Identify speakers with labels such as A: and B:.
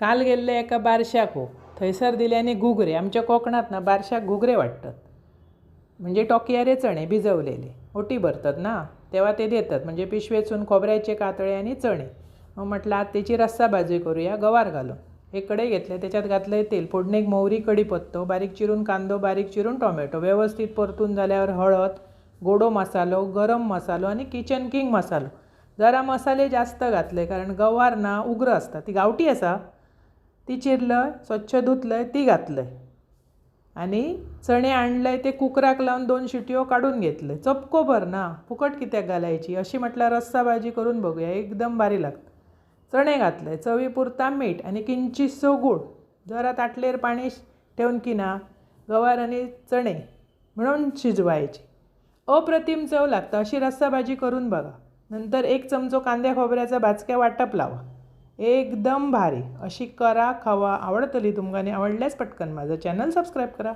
A: काल गेल्ले एका बारशाको थंयसर दिल्यांनी घुगरे आमच्या कोकणात ना बारशाक घुगरे वाटतात. म्हणजे टोकयारे चणे भिजवलेले ओटी भरतात ना तेव्हा ते देतात. म्हणजे पिशवेचून खोबऱ्याचे कातळे आणि चणे. मग म्हटलं आज त्याची रस्सा भाजी करूया गवार घालून. एक कडे घेतले त्याच्यात घातलं तेल. फोडणीक मोहरी कढीपत्तो बारीक चिरून कांदो बारीक चिरून टोमॅटो. व्यवस्थित परतून झाल्यावर हळद गोडो मसालो गरम मसालो आणि किचन किंग मसालो. जरा मसाले जास्त घातले कारण गवार ना उग्र असता ती गावठी आसा ती चिरलंय स्वच्छ धुतलंय ती घातलंय. आणि चणे आणलंय ते कुकराक लावून दोन शिट्यो काढून घेतलं चपको भर ना फुकट कित्याक घालायची? अशी म्हटलं रस्सा भाजी करून बघूया एकदम भारी लागतं. चणे घातले चवीपुरता मीठ आणि किंचितसो गूळ जरा ताटलेर पाणी ठेवून की ना गवार आणि चणे म्हणून शिजवायचे. अप्रतिम चव लागतं अशी रस्सा भाजी करून बघा. नंतर एक चमचो कांद्या खोबऱ्याचा भाजक्या वाटप लावा. एकदम भारी. अशी करा खावा आवडतली तुमकां आणि आवडल्यास पटकन माझं चॅनल सबस्क्राईब करा.